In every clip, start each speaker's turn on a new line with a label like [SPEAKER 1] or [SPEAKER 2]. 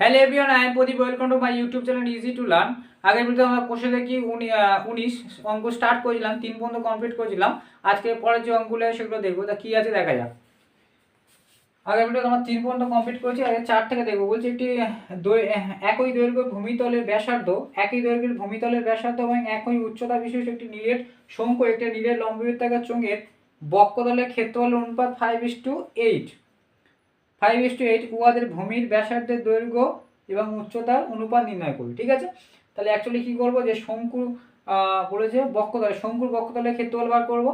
[SPEAKER 1] Hello everyone I am Pradeep welcome to my YouTube channel easy to learn আগের ভিডিওতে আমরা কোষে দেখি উনি উনিশ অঙ্ক স্টার্ট করেছিলাম, তিন পর্যন্ত কমপ্লিট করেছিলাম। আজকে পরের যে অঙ্কগুলো সেগুলো দেখব। তা কী আছে দেখা যাক। আগের ভিডিওতে আমরা তিন পর্যন্ত কমপ্লিট করেছি আগে চার থেকে দেখব। বলছি একটি একই দৈর্ঘ্য ভূমিতলের ব্যাসার্ধ, একই দৈর্ঘ্যের ভূমিতলের ব্যাসার্ধ এবং একই উচ্চতা বিশিষ্ট একটি নীলের শঙ্কু, একটি নীলের লম্ববৃত্তাকার চোঙের বক্ষতলের ক্ষেত্রফলের অনুপাত five is to eight five is to eight উহাদের ভূমির ব্যাসার্ধের দৈর্ঘ্য এবং উচ্চতার অনুপাত নির্ণয় করি ঠিক আছে? তাহলে অ্যাকচুয়ালি কী করব? যে শঙ্কুর বলেছে বক্ষতলে শঙ্কুর বক্ষতলের ক্ষেত্রফল বার করব।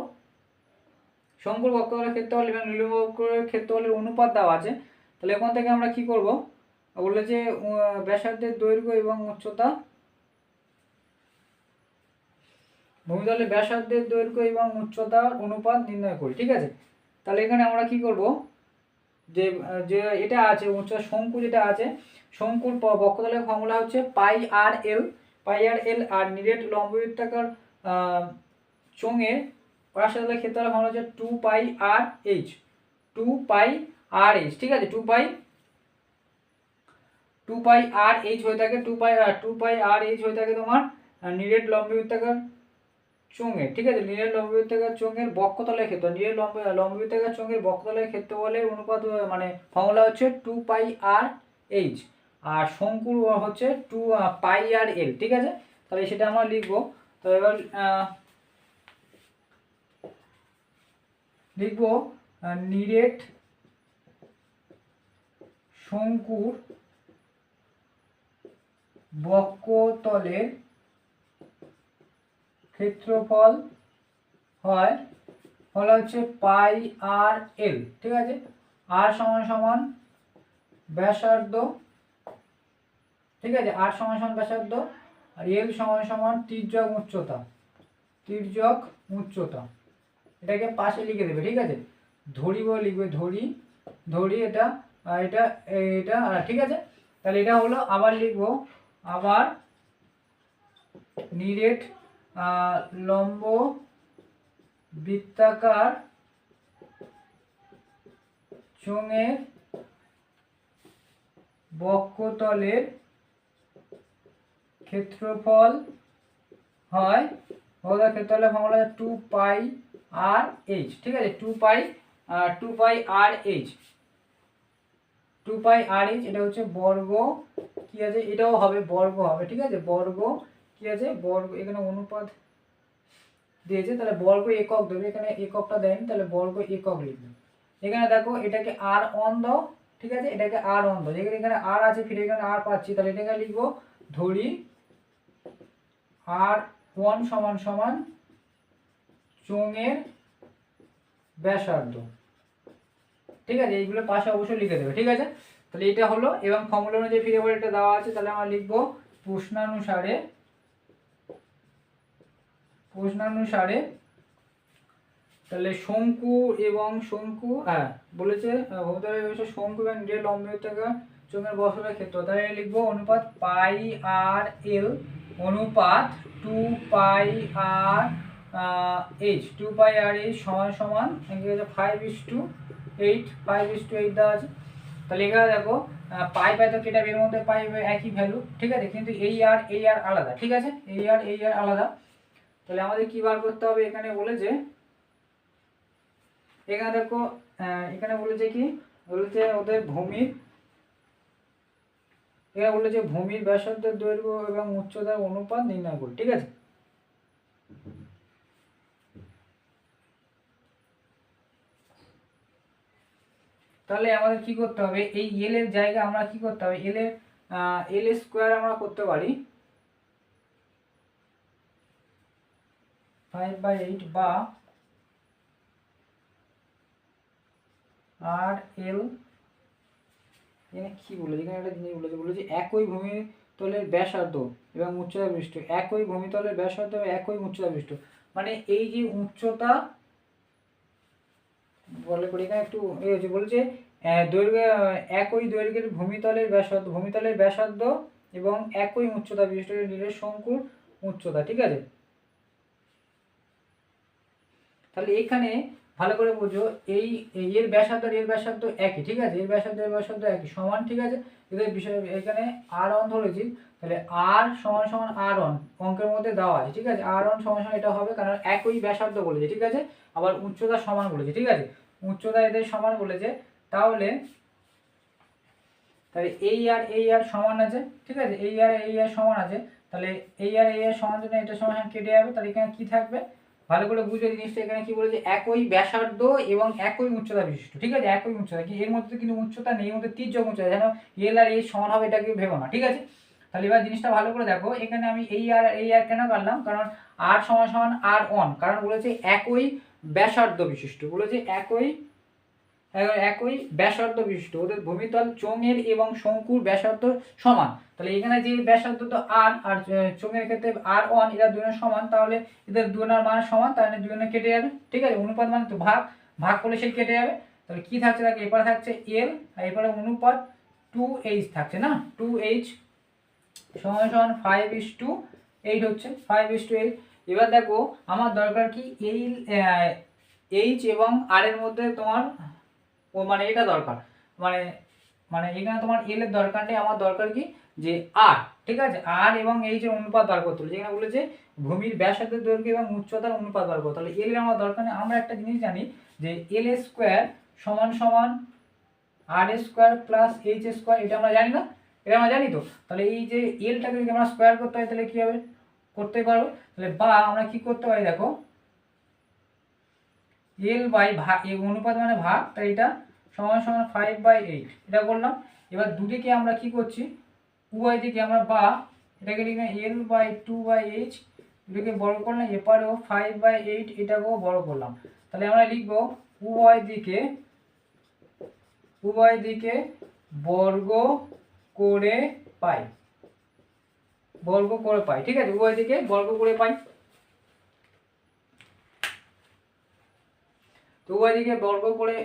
[SPEAKER 1] শঙ্কুর বক্ষতলের ক্ষেত্রফল এবং নীলবক্ষের ক্ষেত্রফলের অনুপাত দেওয়া আছে। তাহলে এখান থেকে আমরা কি করব? বলেছে উহ, ব্যাসার্ধের দৈর্ঘ্য এবং উচ্চতা ভূমিতলের ব্যাসার্ধের দৈর্ঘ্য এবং উচ্চতার অনুপাত নির্ণয় করি ঠিক আছে? তাহলে এখানে আমরা কি করব? যে যে এটা আছে, উচ্চতা শঙ্কু যেটা আছে, শঙ্কুর বক্ষতলের ফর্মুলা হচ্ছে পাই আর এল, পাই আর এল আর নিরেট লম্ববৃত্তাকার চোঙের ব্যাসার্ধের ক্ষেত্রে ফর্মুলা হচ্ছে two pi r h, two pi r h, ঠিক আছে? Two pi two pi r h হয়ে থাকে, two pi two pi r h হয়ে থাকে তোমার নিরেট লম্ববৃত্তাকার চোঙের, ঠিক আছে? নীলের লম্ববৃত্তাকার চোঙের বক্ষতলের ক্ষেত্র, নীলের লম্ব, লম্ববৃত্তাকার চোঙের বক্ষতলের ক্ষেত্রফলের অনুপাত মানে ফর্মুলা হচ্ছে টু পাই আর এইচ, আর শঙ্কুর হচ্ছে টু পাই আর এল, ঠিক আছে? তাহলে সেটা আমরা লিখব। তো এবার লিখব নিরেট শঙ্কুর বক্ষতলের ক্ষেত্রফল হয়, ফল হচ্ছে পাই আর এল, ঠিক আছে? আর সমান সমান ব্যাসার্ধ, ঠিক আছে? আর সমান সমান ব্যাসার্ধ, আর এল সমান সমান তির্যক উচ্চতা তির্যক উচ্চতা। এটাকে পাশে লিখে দেবে, ঠিক আছে? ধরি বলে লিখবে ধরি ধরি এটা এটা এটা, আর ঠিক আছে? তাহলে এটা হলো, আবার লিখব, আবার নিরেট লম্ব বৃত্তাকার চোঙের বক্ষতলের ক্ষেত্রফল হয় ক্ষেত্রফলের formula two pi r h ঠিক আছে? Two pi two pi r h two pi r h এটা হচ্ছে বর্গ, কি আছে? এটাও হবে, বর্গ হবে, ঠিক আছে? বর্গ কি আছে? বর্গ, এখানে অনুপাত দিয়েছে, তাহলে বর্গ একক দেবে, এখানে এককটা দেয়নি, তাহলে বর্গ একক লিখবে। এখানে দেখো, এটাকে আর অন দাও, ঠিক আছে? এটাকে আর অন দাও। যেখানে এখানে আর আছে, ফিরে এখানে আর পাচ্ছি, তাহলে এটাকে লিখব, ধরি আর ওয়ান সমান সমান চোঙের ব্যাসার্ধ। ঠিক আছে? এইগুলো পাশে অবশ্যই লিখে দেবে, ঠিক আছে? তাহলে এটা হলো, এবং ফর্মুলা অনুযায়ী ফিরে আবার এটা দেওয়া আছে, তাহলে আমরা লিখব প্রশ্নানুসারে প্রশ্নানুসারে তাহলে শঙ্কু এবং শঙ্কু হ্যাঁ বলেছে আহ, ভৌতবিজ্ঞানে শঙ্কু এবং নিরেট লম্ববৃত্তাকার চোঙের বসরের ক্ষেত্র। তাহলে লিখব অনুপাত পাই আর এল অনুপাত two pi r h. Two pi r h সমান সমান five is to eight five is to eight দেওয়া আছে। তাহলে এখানে দেখো পাই পাই তো কেটে এর মধ্যে পাই একই ভ্যালু ঠিক আছে? কিন্তু এই আর এই আর আলাদা ঠিক আছে? এই আর এই আর আলাদা। তাহলে আমাদের কি বার করতে হবে? এখানে বলেছে, এখানে দেখো এখানে বলেছে কি? বলেছে ওদের ভূমির, এখানে বলেছে ভূমির ব্যাসার্ধের দৈর্ঘ্য এবং উচ্চতার অনুপাত নির্ণয় করি, ঠিক আছে? তাহলে আমাদের কি করতে হবে? এই এল এর জায়গায় আমরা কি করতে হবে? এল এর এল স্কোয়ার আমরা করতে পারি। ফাইভ বাই এইট বা আর এল এখানে কি বলেছে এখানে একটা জিনিস বলেছে বলেছে একই ভূমি তলের ব্যাসার্ধ এবং উচ্চতা বিশিষ্ট। একই ভূমিতলের ব্যাসার্ধ এবং একই উচ্চতা বিশিষ্ট। মানে এই যে উচ্চতা, বলে করি এখানে একটু এ হচ্ছে, বলছে দৈর্ঘ্য, একই দৈর্ঘ্যের ভূমিতলের ব্যাসার্ধ ভূমিতলের ব্যাসার্ধ এবং একই উচ্চতা বিশিষ্ট নীলের শঙ্কুর উচ্চতা, ঠিক আছে? তাহলে এখানে ভালো করে বুঝো, এই এর ব্যাসার্ধ এর ব্যাসার্ধ একই, ঠিক আছে? এর ব্যাসার্ধ এর ব্যাসার্ধ একই, সমান, ঠিক আছে? এদের বিষয়, এখানে আর অন ধরেছি তাহলে আর সমান সমান আর অন অঙ্কের মধ্যে দেওয়া আছে, ঠিক আছে? আর অন সমান সমান এটা হবে কারণ একই ব্যাসার্ধ বলেছে, ঠিক আছে? আবার উচ্চতা সমান বলেছে, ঠিক আছে? উচ্চতা এদের সমান বলেছে, তাহলে তাহলে এই আর এই আর সমান আছে, ঠিক আছে? এই আর এই আর সমান আছে, তাহলে এই আর এই আর সমান জন্য এটা সমান কেটে যাবে, তাহলে এখানে কি থাকবে? ভালো করে বুঝে জিনিসটা, এখানে কি বলেছে, একই ব্যাসার্ধ এবং একই উচ্চতা বিশিষ্ট। ঠিক আছে? একই উচ্চতা। কি এর মধ্যে কিন্তু উচ্চতা নেই, এর মধ্যে তীর্যক উচ্চতা। যেন এল আর এ সমান হবে এটাকে ভেবো না। ঠিক আছে? তাহলে এবার জিনিসটা ভালো করে দেখো। এখানে আমি এই আর এই আর কেন কাটলাম? কারণ আর সমান সমান আর অন কারণ বলেছে একই ব্যাসার্ধ বিশিষ্ট। বলেছে একই একই ব্যাসার্ধ বিশিষ্ট। ওদের ভূমিতল চোঙের এবং শঙ্কুর ব্যাসার্ধ সমান। তাহলে এখানে যে ব্যাসার্ধ তো আর আর চোঙের ক্ষেত্রে আর ওয়ান, এরা দুজনের সমান, তাহলে এদের দুজনের মান সমান তাহলে দুজনে কেটে যাবে। ঠিক আছে? অনুপাত মানে তো ভাগ। ভাগ করলে সে কেটে যাবে। তাহলে কি থাকছে? দেখো, এপারে থাকছে এল আর এপারে অনুপাত টু এইচ থাকছে না? টু এইচ সমান সমান ফাইভ ইস টু এইট হচ্ছে। ফাইভ ইস টু এইট এবার দেখো, আমার দরকার কি এই এইচ এবং আর এর মধ্যে তোমার ও মানে এটা দরকার। মানে মানে এখানে তোমার এল এর দরকার নেই আমার দরকার কি? যে আর ঠিক আছে? আর এবং এইচ এর অনুপাত বার করতে যেখানে বলেছে ভূমির ব্যাসার্ধের দৈর্ঘ্য এবং উচ্চতার অনুপাত বার করতে তাহলে এল এর আমার দরকার নেই। আমরা একটা জিনিস জানি যে এল স্কোয়ার সমান সমান r square plus h square এটা আমরা জানি না? এটা আমরা জানি তো? তাহলে এই যে এলটাকে যদি আমরা স্কোয়ার করতে হয়, তাহলে কী হবে? করতে পারব। তাহলে বা আমরা কি করতে পারি, দেখো? এল বাই ভাগ অনুপাত মানে ভাগ, তাই এটা সমান সমান ফাইভ বাই এইট এটা করলাম এবার দুটিকে আমরা কি করছি? উভয় দিকে আমরা বা, এটাকে লিখলাম l by two by h দুটোকে বড় করলাম, এপারেও ফাইভ বাই এইট এটাকেও বড় করলাম। তাহলে আমরা লিখব উভয় দিকে উভয় দিকে বর্গ করে পাই। বর্গ করে পাই, ঠিক আছে? উভয় দিকে বর্গ করে পাই। তো ওইদিকে দিকে বর্গ করে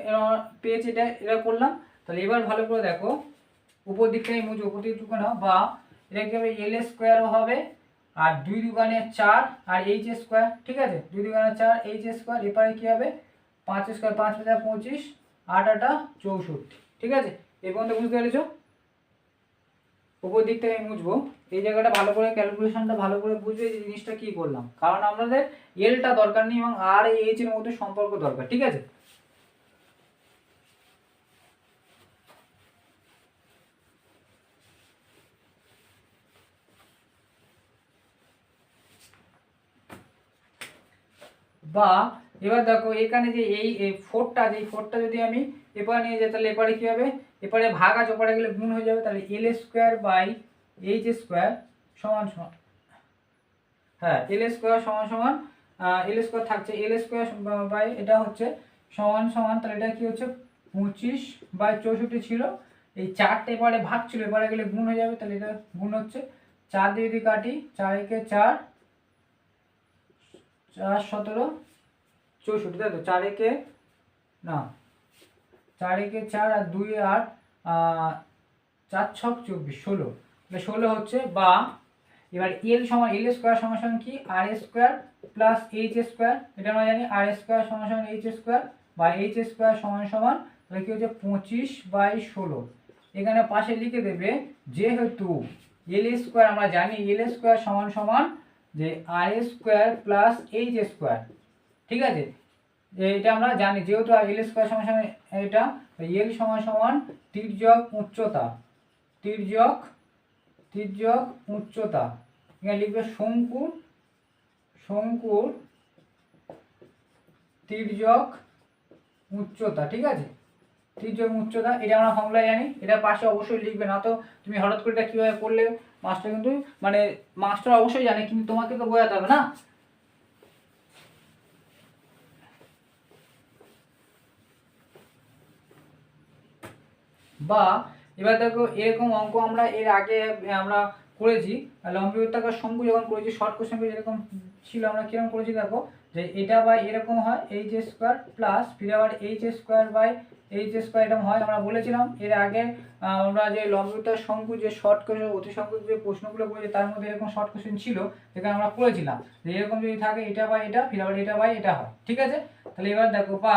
[SPEAKER 1] পেয়েছে, এটা এটা করলাম। তাহলে এবার ভালো করে দেখো, উপর দিকটাই মুছ উপর দিক নাও বা এটাকে হবে এল স্কোয়ারও হবে, আর দুই দুগানে চার, আর এইচ স্কোয়ার ঠিক আছে? দুই দুগানে চার এইচ স্কোয়ার এপারে কী হবে? পাঁচ স্কোয়ার পাঁচ হাজার পঁচিশ, আট আটা চৌষট্টি, ঠিক আছে? এই পর্যন্ত বুঝতে পেরেছ? উপর দিকটা আমি বুঝব। এই জায়গাটা ভালো করে ক্যালকুলেশনটা ভালো করে বুঝবে যে জিনিসটা কি করলাম? কারণ আমাদের এলটা দরকার নেই এবং আর এইচ এর মধ্যে সম্পর্ক দরকার, ঠিক আছে? বা, এবার দেখো এখানে যে এই ফোরটা যে ফোরটা যদি আমি এপারে নিয়ে যাই, তাহলে এপারে কী হবে? এপারে ভাগ আছে, ওপারে গেলে গুণ হয়ে যাবে, তাহলে l square by h square সমান সমান। হ্যাঁ এল স্কোয়ার সমান সমান এল স্কোয়ার থাকছে এল স্কোয়ার বাই এটা হচ্ছে সমান সমান, তাহলে এটা কি হচ্ছে? পঁচিশ বাই চৌষট্টি ছিল। এই চারটে এবারে ভাগ ছিল এবারে গেলে গুণ হয়ে যাবে, তাহলে এটা গুণ হচ্ছে চার দিয়ে যদি কাটি, চার একে চার চার সতেরো, চৌষট্টি, তাই তো? চার একে, না চার একে চার আর দুই আট চার ছক চব্বিশ, ষোলো। তাহলে ষোলো হচ্ছে বা, এবার এল সমান এল স্কোয়ার সমান কি? R square plus h square এটা আমরা জানি আর স্কোয়ার সমান এইচ স্কোয়ার বা এইচ স্কোয়ার সমান সমান, তাহলে কি হচ্ছে? পঁচিশ বাই ষোলো। এখানে পাশে লিখে দেবে, যেহেতু এল স্কোয়ার আমরা জানি এল স্কোয়ার সমান সমান যে r square plus h square ঠিক আছে? যে এটা আমরা জানি, যেহেতু এল স্কোয়ার সমান সমান এটা এল সমান সমান তির্যক উচ্চতা, তির্যক তির্যক উচ্চতা। এখানে লিখবে শঙ্কুর শঙ্কুর তির্যক উচ্চতা, ঠিক আছে? তির্যক উচ্চতা, এটা আমরা ফর্মুলা জানি, এটা পাশে অবশ্যই লিখবে, না তো তুমি হঠাৎ করে এটা কীভাবে করলে মাস্টার কিন্তু মানে মাস্টার অবশ্যই জানে, কিন্তু তোমাকে তো বোঝাতে হবে না। বা এবার দেখো এরকম অঙ্ক আমরা এর আগে আমরা করেছি। লম্বি বৃত্তাকার শঙ্কু যখন করেছি শর্ট কোশ্চেন যেরকম ছিল, আমরা কীরকম করেছি দেখো? যে এটা বাই এরকম হয় এইচ স্কোয়ার প্লাস ফিরে আবার h square by h square এরকম হয়। আমরা বলেছিলাম এর আগে আমরা যে লম্বিতার শঙ্কু যে শর্ট কোশ্চেন অতি যে প্রশ্নগুলো করেছি, তার মধ্যে এরকম শর্ট কোশ্চেন ছিল, যেখানে আমরা করেছিলাম। যে এরকম যদি থাকে এটা বাই এটা, ফিরে আবার এটা বাই এটা হয়। ঠিক আছে? তাহলে এবার দেখো, বা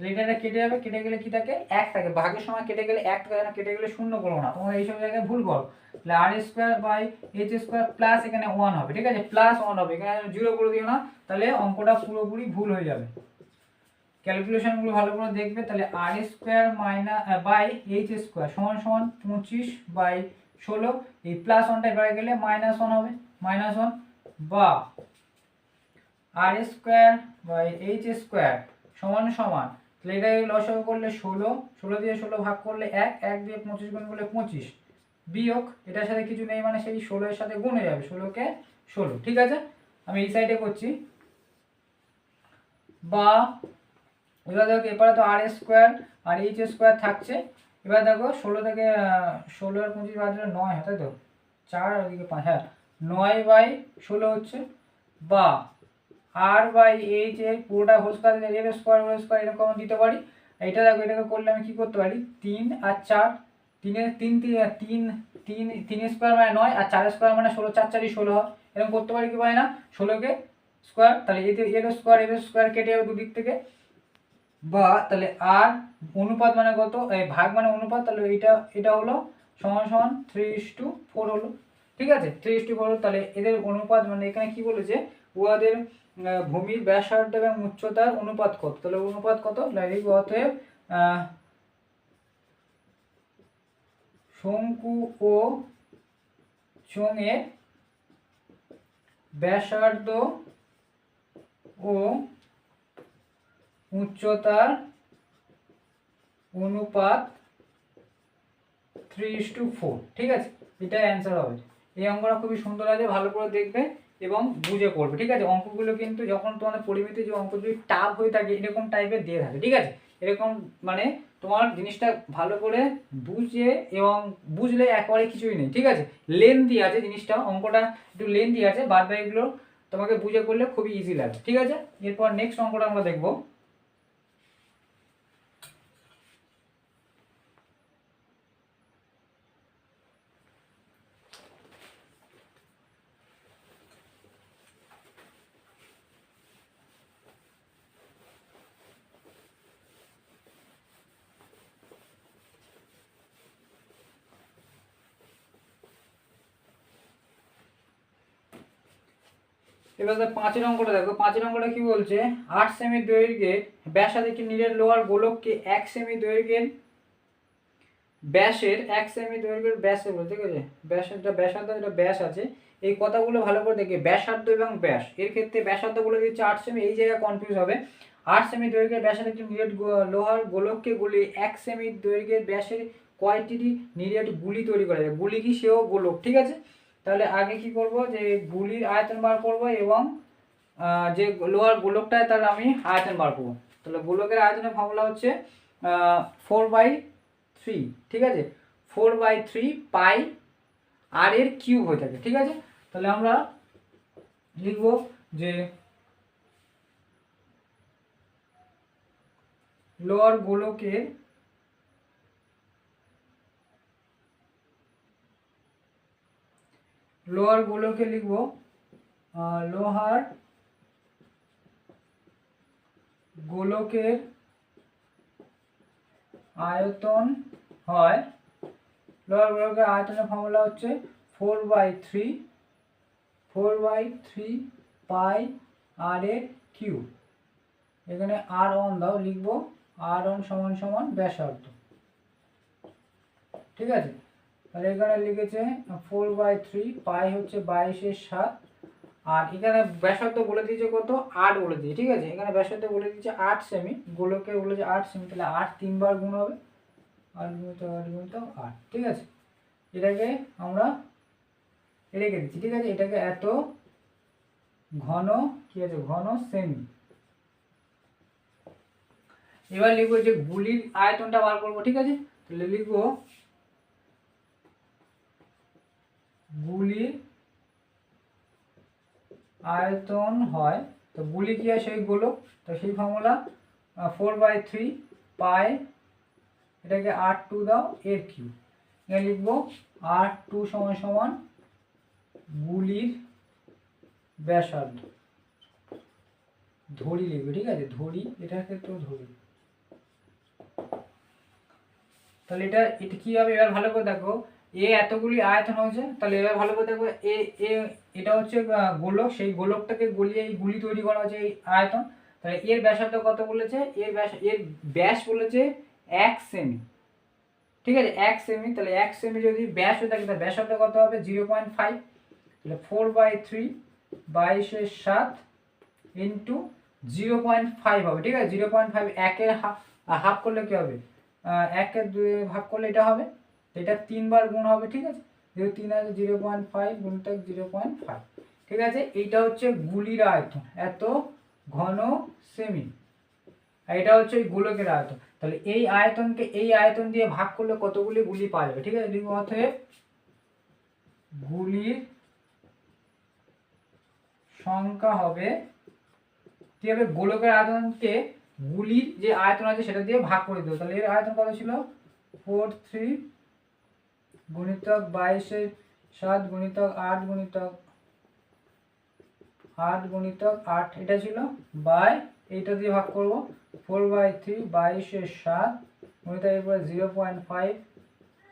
[SPEAKER 1] তাহলে এটা কেটে যাবে, কেটে গেলে কি থাকে? এক থাকে। ভাগের সময় কেটে গেলে এক থাকে না, কেটে গেলে শূন্য করো না। তোমরা এইসব জায়গায় ভুল করো। তাহলে r square by h square plus এখানে ওয়ান হবে, ঠিক আছে? প্লাস ওয়ান হবে। এখানে জিরো করে দিও না, তাহলে অঙ্কটা পুরোপুরি ভুল হয়ে যাবে। ক্যালকুলেশনগুলো ভালো করে দেখবে, তাহলে r square minus by h square সমান সমান পঁচিশ বাই ষোলো। এই প্লাস ওয়ানটা এবারে গেলে মাইনাস ওয়ান হবে। মাইনাস ওয়ান বা r square by h square সমান সমান তাহলে এটা লসাগু করলে ষোলো ষোলো দিয়ে ষোলো ভাগ করলে এক এক দিয়ে পঁচিশ গুণ করলে পঁচিশ। বিয়োগ, এটার সাথে কিছু নেই মানে সেই ষোলোর সাথে গুণ হয়ে যাবে, ষোলোকে ষোলো, ঠিক আছে? আমি এই সাইডে করছি। বা, এবার দেখো এবারে তো আর স্কোয়ার আর এইচ স্কোয়ার থাকছে। এবার দেখো, ষোলো থেকে ষোলো আর পঁচিশ বাদ নয়, হয়, তাই তো? চার আর ওদিকে পাঁচ হ্যাঁ নয় বাই ষোলো হচ্ছে। বা আর বাই এইচ এর পুরোটা হোল স্কোয়ার এর স্কোয়ার হোল স্কোয়ার এরকম দিতে পারি। এটা দেখো এটাকে করলে আমি কি করতে পারি? তিন আর চার তিনের তিন তিন তিন তিন স্কোয়ার মানে নয় আর চার স্কোয়ার মানে ষোলো চার চারই ষোলো। হয় এরকম করতে পারি কি পারি না? ষোলোকে স্কোয়ার তাহলে এদের এর স্কোয়ার এর স্কোয়ার কেটে যাবে দুদিক থেকে। বা তাহলে আর অনুপাত মানে কত? ভাগ মানে অনুপাত তাহলে এটা এটা হলো সমান সমান থ্রি ইস টু ফোর হলো। ঠিক আছে? থ্রি ইস টু ফোর তাহলে এদের অনুপাত মানে এখানে কি বলেছে? আহ, ভূমির ব্যাসার্ধ এবং উচ্চতার অনুপাত কত? তাহলে অনুপাত কত? লাইক অতএব শঙ্কু ও চোঙের ব্যাসার্ধ ও উচ্চতার অনুপাত থ্রি ইস টু ফোর ঠিক আছে? এটা অ্যান্সার হবে। এই অঙ্কটা খুবই সুন্দর আছে, ভালো করে দেখবে। এবং বুঝে করবে, ঠিক আছে? অঙ্কগুলো কিন্তু যখন তোমাদের পরিমিত যে অঙ্ক যদি টাফ হয়ে থাকে, এরকম টাইপের দিয়ে থাকে, ঠিক আছে? এরকম মানে তোমার জিনিসটা ভালো করে বুঝে এবং বুঝলে একবারে কিছুই নেই, ঠিক আছে? লেন্থি আছে জিনিসটা, অঙ্কটা একটু লেন্থি আছে বাদ বাকিগুলো তোমাকে বুঝে করলে খুবই ইজি লাগে ঠিক আছে? এরপর নেক্সট অঙ্কটা আমরা দেখব। এবার পাঁচের অঙ্কটা দেখো পাঁচের অঙ্কটা কি বলছে? আট সেমি দৈর্ঘ্যের ব্যাসার্ধ কি নীলের লোহার গোলককে এক সেমি দৈর্ঘ্যের ব্যাসের এক সেমি দৈর্ঘ্যের ব্যাসে বলতে ঠিক আছে? ব্যাসেরটা ব্যাসার্ধ, যেটা ব্যাস আছে, এই কথাগুলো ভালো করে দেখে, ব্যাসার্ধ এবং ব্যাস। এর ক্ষেত্রে ব্যাসার্ধ বলে দিচ্ছে আট সেমি, এই জায়গায় কনফিউজ হবে। আট সেমি দৈর্ঘ্যের ব্যাসের একটি নিরেট লোহার গোলককে গুলি এক সেমি দৈর্ঘ্যের ব্যাসের কয়টি নিরেট গুলি তৈরি করা যায়? গুলি কি সেও গোলক, ঠিক আছে? তাহলে আগে কি করব? যে গুলির আয়তন বার করব এবং যে লোয়ার গোলকটায় তার আমি আয়তন বার করব। তাহলে গোলকের আয়তনের ফর্মুলা হচ্ছে ফোর বাই থ্রি ঠিক আছে? Four by three pi r এর কিউব হয়ে থাকে, ঠিক আছে? তাহলে আমরা লিখব যে লোয়ার গোলকের লোহার গোলকে লিখব লোহার গোলকের আয়তন হয়, লোহার গোলকের আয়তনের ফর্মুলা হচ্ছে four by three four by three pi r এর কিউ এখানে আর ওয়ান দাও, লিখব আর ওয়ান সমান সমান ব্যাসার্ধ। ঠিক আছে? তাহলে এখানে লিখেছে ফোর বাই থ্রি পাই হচ্ছে বাইশের সাত। আর এখানে ব্যাসার্ধ বলে দিয়েছে কত? আট বলে দিয়েছে, ঠিক আছে? এখানে ব্যাসার্ধ বলে দিয়েছে আট সেমি গোলকে বলেছে আট সেমি তাহলে আট তিনবার গুণ হবে। আট গুণিত আট গুণিত আট, ঠিক আছে? এটাকে আমরা রেখে দিচ্ছি, ঠিক আছে? এটাকে এত ঘন, কি আছে? ঘন সেমি এবার লিখব যে গুলির আয়তনটা বার করব, ঠিক আছে? তাহলে লিখব গুলির আয়তন হয়, তো গুলি কি হয় সেই গোলক তো সেই formula four by three pi এটাকে আর টু দাও, এর কিউ এখানে লিখব আর টু সমান সমান গুলির ব্যাসার্ধ। ধরি লিখবে, ঠিক আছে? ধরি এটার ক্ষেত্রেও ধরি। তাহলে এটা এটা কি হবে? এবার ভালো করে দেখো। এ এতগুলি আয়তন হয়েছে, তাহলে এবার ভালো করে দেখো এ এ, এটা হচ্ছে গোলক, সেই গোলকটাকে গলিয়ে এই গুলি তৈরি করা হচ্ছে এই আয়তন। তাহলে এর ব্যাসার্ধ কত বলেছে? এর ব্যাস এর ব্যাস বলেছে এক সেমি ঠিক আছে? এক সেমি তাহলে এক সেমি যদি ব্যাস হয়ে থাকে, তাহলে ব্যাসার্ধ কত হবে? জিরো পয়েন্ট ফাইভ তাহলে ফোর বাই থ্রি বাইশের সাত ইন্টু জিরো পয়েন্ট ফাইভ হবে, ঠিক আছে? জিরো পয়েন্ট ফাইভ একের হাফ হাফ করলে কী হবে? একের দুই ভাগ করলে এটা হবে? এটা তিনবার গুণ হবে, ঠিক আছে? যেহেতু তিন আছে জিরো পয়েন্ট ফাইভ গুণটা জিরো পয়েন্ট ফাইভ ঠিক আছে? এইটা হচ্ছে গুলির আয়তন, এত ঘন সেমি। আর এটা হচ্ছে ওই গোলকের আয়তন। তাহলে এই আয়তনকে এই আয়তন দিয়ে ভাগ করলে কতগুলি গুলি পাওয়া যাবে, ঠিক আছে? লিখব অতএব গুলির সংখ্যা হবে, কি হবে? গোলকের আয়তনকে গুলির যে আয়তন আছে, সেটা দিয়ে ভাগ করে দেবো তাহলে এর আয়তন কত ছিল? ফোর থ্রি গুণিতক বাইশের সাত গুণিতক আট গুণিতক আট গুণিতক আট, এটা ছিল বাই, এইটা দিয়ে ভাগ করব। ফোর বাই থ্রি বাইশের সাত গুণিতক এরপরে zero point five,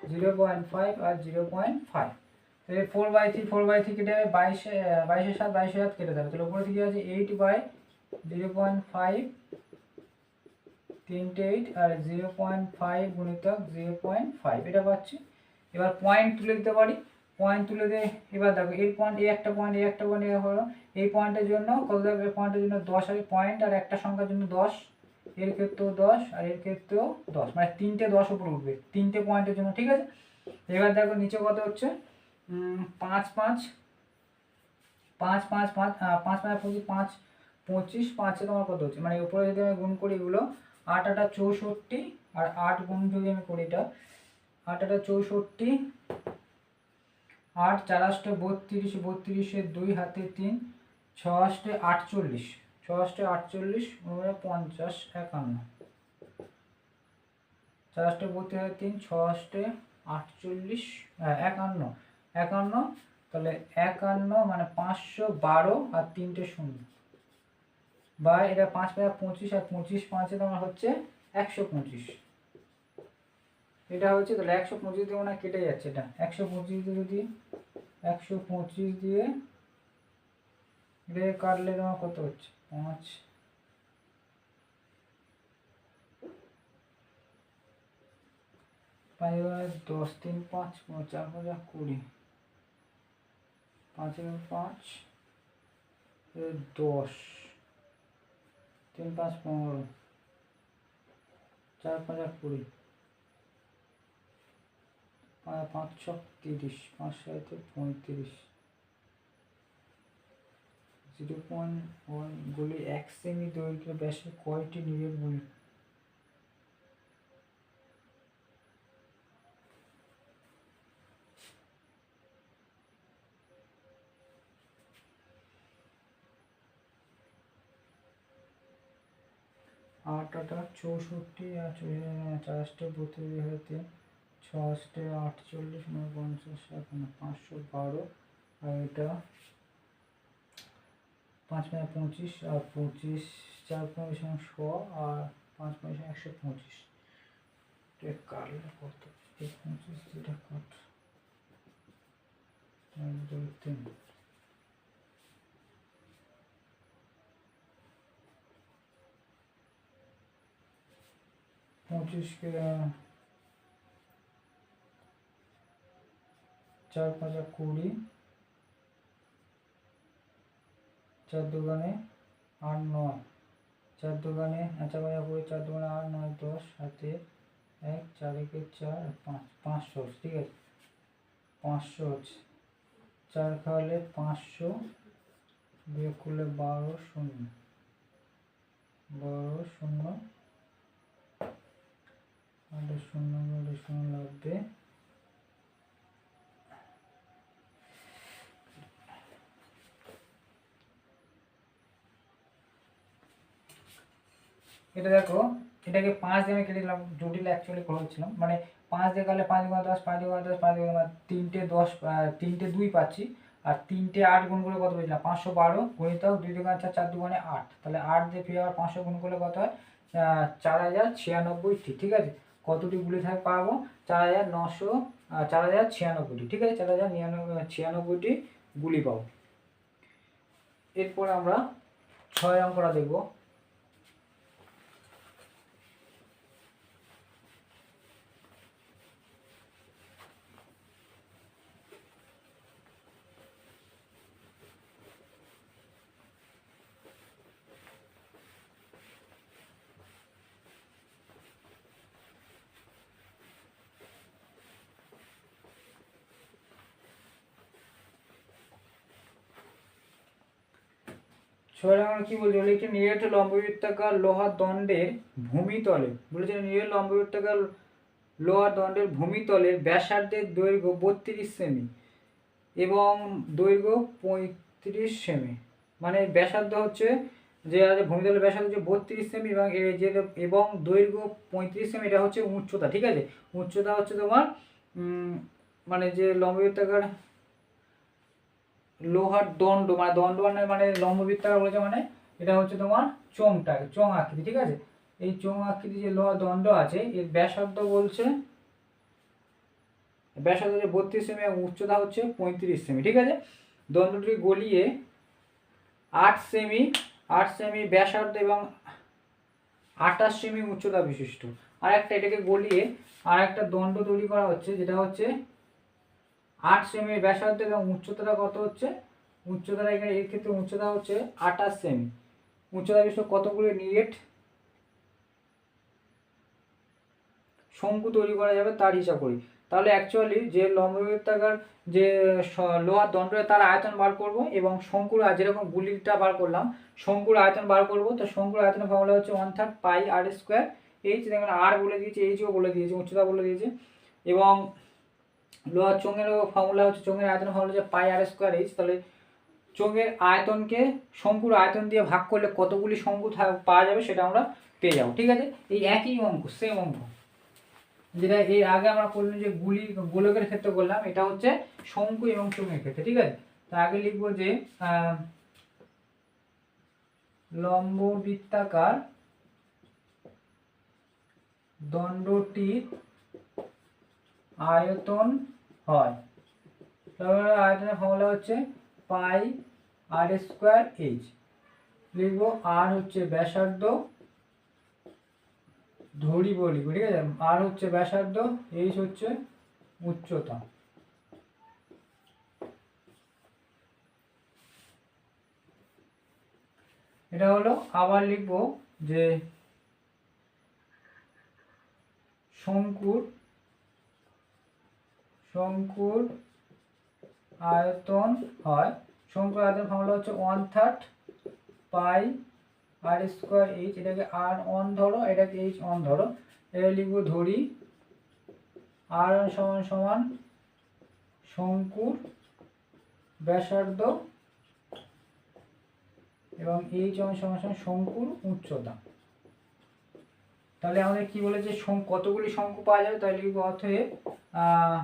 [SPEAKER 1] zero point five আর জিরো পয়েন্ট ফাইভ। তাহলে four by three, four by three কেটে যাবে, বাইশে, বাইশের সাত বাইশের সাত কেটে যাবে। তাহলে উপরে থেকে আছে eight by zero point five, তিনটে এইট আর জিরো পয়েন্ট ফাইভ গুণিতক জিরো পয়েন্ট ফাইভ, এটা পাচ্ছি। এবার পয়েন্ট তুলে দিতে পারি। পয়েন্ট তুলে দিয়ে এবার দেখো, এই পয়েন্ট এই একটা পয়েন্ট এই একটা পয়েন্ট হলো, এই পয়েন্টের জন্য কত দেবে পয়েন্টের জন্য দশ আছে পয়েন্ট আর একটা সংখ্যার জন্য দশ। এর ক্ষেত্রেও দশ, আর এর ক্ষেত্রেও দশ। মানে তিনটে দশ উপর উঠবে, তিনটে পয়েন্টের জন্য, ঠিক আছে? এবার দেখো নিচে কত হচ্ছে? পাঁচ পাঁচ পাঁচ পাঁচ পাঁচ পাঁচ পাঁচ, পঁচিশ পাঁচ, পঁচিশ, পাঁচে তোমার কত হচ্ছে? মানে উপরে যদি আমি গুণ করি এগুলো আট, আটা, চৌষট্টি, আর আট গুণ যদি আমি করি এটা আট আটা চৌষট্টি আট চার আষ্টে বত্রিশ বত্রিশে দুই হাতে তিন ছ আষ্টে আটচল্লিশ ছ আষ্টে আটচল্লিশ পঞ্চাশ একান্ন। চার আষ্টে বত্রিশ হাতে তিন ছ আষ্টে আটচল্লিশ হ্যাঁ, একান্ন। একান্ন তাহলে একান্ন মানে পাঁচশো বারো আর তিনটে শূন্য। বা এটা পাঁচ পাঁচ পঁচিশ আর পঁচিশ পাঁচে তোমার হচ্ছে একশো পঁচিশ। এটা হচ্ছে তাহলে একশো পঁচিশ দিয়ে মনে কেটে যাচ্ছে এটা। একশো পঁচিশ দিয়ে যদি, একশো পঁচিশ দিয়ে এটা কাটলে তোমার কত হচ্ছে? পাঁচ। পাঁচ দশ তিন পাঁচ চার পাঁচ কুড়ি। পাঁচ এবার পাঁচ দশ। তিন পাঁচ পনেরো। চার পাঁচ কুড়ি। পাঁচ ছ তিরিশ পাঁচ সাথে পঁয়ত্রিশ। জিরো পয়েন্ট ওয়ান গুলি এক সেমি দৈর্ঘ্য ব্যাসে কয়টি নিবেল গুলি? আট, আটা চৌষট্টি আর চারটে বত্রিশ হাতে ছশটে আটচল্লিশ নয় পঞ্চাশ একান্ন পাঁচশো বারো। আর এটা পাঁচ পাঁচ পঁচিশ, আর পঁচিশ চার পঁচিশ শ আর পাঁচ পঁচিশ একশো পঁচিশ। এটা কাটলে কত? পঁচিশ যেটা কাট তিন। পঁচিশকে চার পাঁচা কুড়ি, চার দোকানে আট নয়, চার দোকানে চার পাঁচা কুড়ি, চার দোকানে আট নয়, দশ হাতে এক, চার একে চার, পাঁচ, পাঁচশো, ঠিক আছে? পাঁচশো হচ্ছে। চার খাওয়ালে পাঁচশো, বিয়োগ করলে বারো শূন্য। বারো শূন্য, আট শূন্য আট শূন্য লাগবে। এটা দেখো, এটাকে পাঁচ দিয়ে আমি কেটে দিলাম, জটিল অ্যাকচুয়ালি করেছিলাম। মানে পাঁচ দিয়ে গেলে পাঁচ গুণা দশ, পাঁচ গুণা দশ, পাঁচ গুণা তিনটে দশ তিনটে দুই পাচ্ছি। আর তিনটে আট গুণ করে কত পেয়েছিলাম? পাঁচশো বারো গণিতক দুই দুগুণে চার চার দুগুণে আট। তাহলে আট দিয়ে ফিরে আবার পাঁচশো গুণ করলে কত হয়? চার হাজার ছিয়ানব্বইটি ঠিক আছে? কতটি গুলি থাকে পাবো? চার হাজার নশো চার হাজার ছিয়ানব্বইটি ঠিক আছে? চার হাজার নিরানব্বই ছিয়ানব্বইটি গুলি পাবো। এরপর আমরা ছয় অঙ্কটা দেখব। নম্বর কি বলছে? বলে একটি নিরেট লম্ববৃত্তাকার লোহার দণ্ডের ভূমিতলে বলেছে নিরেট লম্ববৃত্তাকার লোহার দণ্ডের ভূমিতলের ব্যাসার্ধের দৈর্ঘ্য বত্রিশ সেমি এবং দৈর্ঘ্য পঁয়ত্রিশ সেমি। মানে ব্যাসার্ধ হচ্ছে যে ভূমিতলের ব্যাসার্ধ হচ্ছে বত্রিশ সেমি এবং যে এবং দৈর্ঘ্য পঁয়ত্রিশ সেমি, এটা হচ্ছে উচ্চতা, ঠিক আছে? উচ্চতা হচ্ছে তোমার মানে যে লম্ববৃত্তাকার লোহার দণ্ড মানে দণ্ড মানে মানে লম্ববৃত্তাকার বলেছে মানে এটা হচ্ছে তোমার চোঙটা, চোঙ আকৃতি, ঠিক আছে? এই চোঙ আকৃতি যে লোহার দণ্ড আছে, এর ব্যাসার্ধ বলছে, ব্যাসার্ধ হচ্ছে বত্রিশ সেমি উচ্চতা হচ্ছে পঁয়ত্রিশ সেমি, ঠিক আছে? দণ্ডটি গলিয়ে আট সেমি আট সেমি ব্যাসার্ধ এবং আঠাশ সেমি উচ্চতা বিশিষ্ট। আর একটা এটাকে গলিয়ে আর একটা দণ্ড তৈরি করা হচ্ছে, যেটা হচ্ছে আট সেমি ব্যাসার্ধ এবং উচ্চতাটা কত হচ্ছে? উচ্চতাটা এখানে এর ক্ষেত্রে উচ্চতা হচ্ছে আঠাশ সেমি। উচ্চতা বিশিষ্ট কতগুলো নিরেট? শঙ্কু তৈরি করা যাবে তার হিসাব করি তাহলে অ্যাকচুয়ালি যে লম্ববৃত্তাকার, যে লোহার দণ্ড তার আয়তন বার করব এবং শঙ্কুর যেরকম গুলিটা বার করলাম, শঙ্কুর আয়তন বার করব, তো শঙ্কুর আয়তনের ফর্মুলা হচ্ছে one third pi r square h দেখবেন আর বলে দিয়েছে এইচও বলে দিয়েছে, উচ্চতা বলে দিয়েছে। এবং লোহার চোঙেরও ফর্মুলা হচ্ছে, চোঙের আয়তন ফর্মুলা হচ্ছে পাই আর স্কোয়ার এইচ তাহলে চোঙের আয়তনকে শঙ্কুর আয়তন দিয়ে ভাগ করলে কতগুলি শঙ্কু পাওয়া যাবে সেটা আমরা পেয়ে যাব, ঠিক আছে? এই একই অঙ্ক সেম অঙ্ক। যেটা এর আগে আমরা করলাম যে গুলি, গোলকের ক্ষেত্রে করলাম, এটা হচ্ছে শঙ্কু এবং চোঙের ক্ষেত্রে, ঠিক আছে? তা আগে লিখব যে লম্ব বৃত্তাকার দণ্ডটির আয়তন হয়। তাহলে আয়তনের ফর্মুলা হচ্ছে পাই আর স্কোয়ার এইচ লিখব আর হচ্ছে ব্যাসার্ধ ধরিব লিখব, ঠিক আছে? আর হচ্ছে ব্যাসার্ধ এইচ হচ্ছে উচ্চতা। এটা হলো, আবার লিখব যে শঙ্কুর শঙ্কুর আয়তন হয়। শঙ্কুর আয়তন ফর্মুলা হচ্ছে one third pi r square h এটাকে আর অন ধরো এটাকে এইচ অন ধরো। এটা লিখব ধরি আর অন সমান সমান শঙ্কুর ব্যাসার্ধ এবং এইচ অন সমান সমান শঙ্কুর উচ্চতা। তাহলে আমাদের কি বলেছে? কতগুলি শঙ্কু পাওয়া যাবে? তাহলে আহ,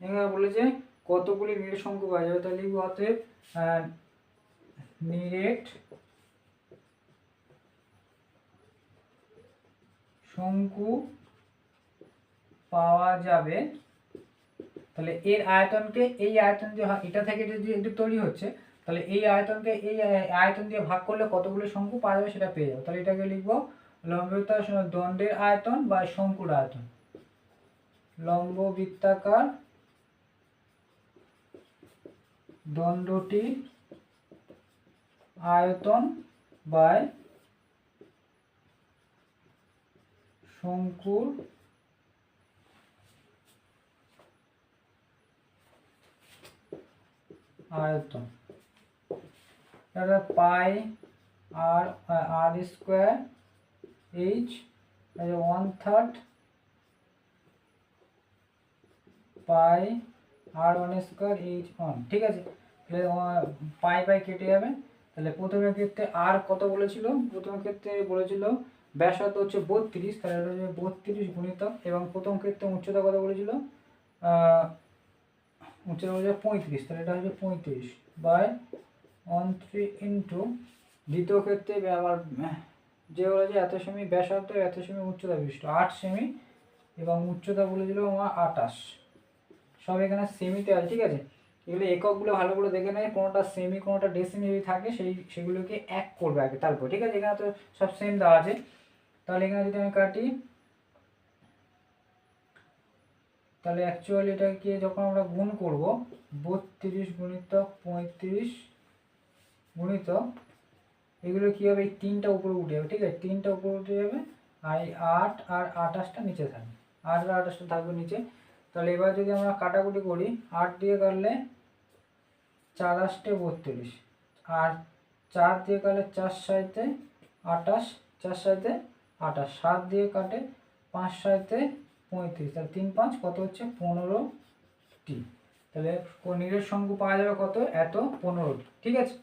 [SPEAKER 1] এখানে বলেছে কতগুলি নিরেট শঙ্কু পাওয়া যাবে? তাহলে লিখব অতএব নিরেট শঙ্কু পাওয়া যাবে। তাহলে এর আয়তনকে এই আয়তন যে হয়- এটা থেকে যদি এটা তৈরি হচ্ছে, তাহলে এই আয়তনকে এই আয়- আয়তন দিয়ে ভাগ করলে কতগুলো শঙ্কু পাওয়া যাবে সেটা পেয়ে যাব। তাহলে এটাকে লিখব লম্ববৃত্তার স- দণ্ডের আয়তন বা শঙ্কুর আয়তন। লম্ব বৃত্তাকার দণ্ডটি আয়তন বাই শঙ্কুর আয়তন। এটা pi r r square h one third pi r one square h one ঠিক আছে? তাহলে পাই পাই কেটে যাবে। তাহলে প্রথমের ক্ষেত্রে আর কত বলেছিল? প্রথম ক্ষেত্রে বলেছিল ব্যাসার্ধ হচ্ছে বত্রিশ, তাহলে এটা হচ্ছে বত্রিশ গুণিতক, এবং প্রথম ক্ষেত্রে উচ্চতা কত বলেছিল? উচ্চতা বলা যায় পঁয়ত্রিশ, তাহলে এটা হচ্ছে পঁয়ত্রিশ বাই ওয়ান থ্রি ইন্টু দ্বিতীয় ক্ষেত্রে আবার যে বলেছে এত সেমি ব্যাসার্ধ, এত সেমি উচ্চতা বিশিষ্ট, আট সেমি, এবং উচ্চতা বলেছিল আমার আটাশ। সব এখানে সেমিতে আছে, ঠিক আছে? এগুলো এককগুলো ভালো করে দেখে নেয়, কোনোটা সেমি কোনোটা ডেসিমি যদি থাকে, সেই, সেগুলোকে এক করবে আগে তারপর, ঠিক আছে? এখানে তো সব সেম দেওয়া আছে। তাহলে এখানে যদি আমি কাটি, তাহলে অ্যাকচুয়ালি এটাকে যখন আমরা গুণ করব, বত্রিশ গুণিতক পঁয়ত্রিশ গুণিতক, এগুলো কী হবে? এই তিনটা উপরে উঠে যাবে, ঠিক আছে? তিনটা উপরে উঠে যাবে, আর এই আট আর আঠাশটা নিচে থাকবে। আট আর আঠাশটা থাকবে নিচে। তাহলে এবার যদি আমরা কাটাকুটি করি, আট দিয়ে কাটলে চার আষ্টে বত্রিশ। আর চার দিয়ে কাটলে চার সাইতে আটাশ চার সাইতে আটাশ সাত দিয়ে কাটে পাঁচ সাইতে পঁয়ত্রিশ। তাহলে তিন পাঁচ কত হচ্ছে? পনেরোটি তাহলে নিরের সংখ্যা পাওয়া যাবে কত? এত পনেরোটি ঠিক আছে?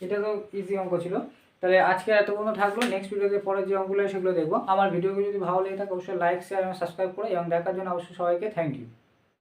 [SPEAKER 1] এটা তো ইজি অঙ্ক ছিল। তাহলে আজকে এতক্ষণ থাকল। নেক্সট ভিডিওতে পরে যে অঙ্কগুলো সেগুলো দেখব। আমার ভিডিওগুলো যদি ভালো লেগে থাকে, অবশ্যই লাইক শেয়ার এবং সাবস্ক্রাইব করে এবং দেখার জন্য অবশ্যই সবাইকে থ্যাংক ইউ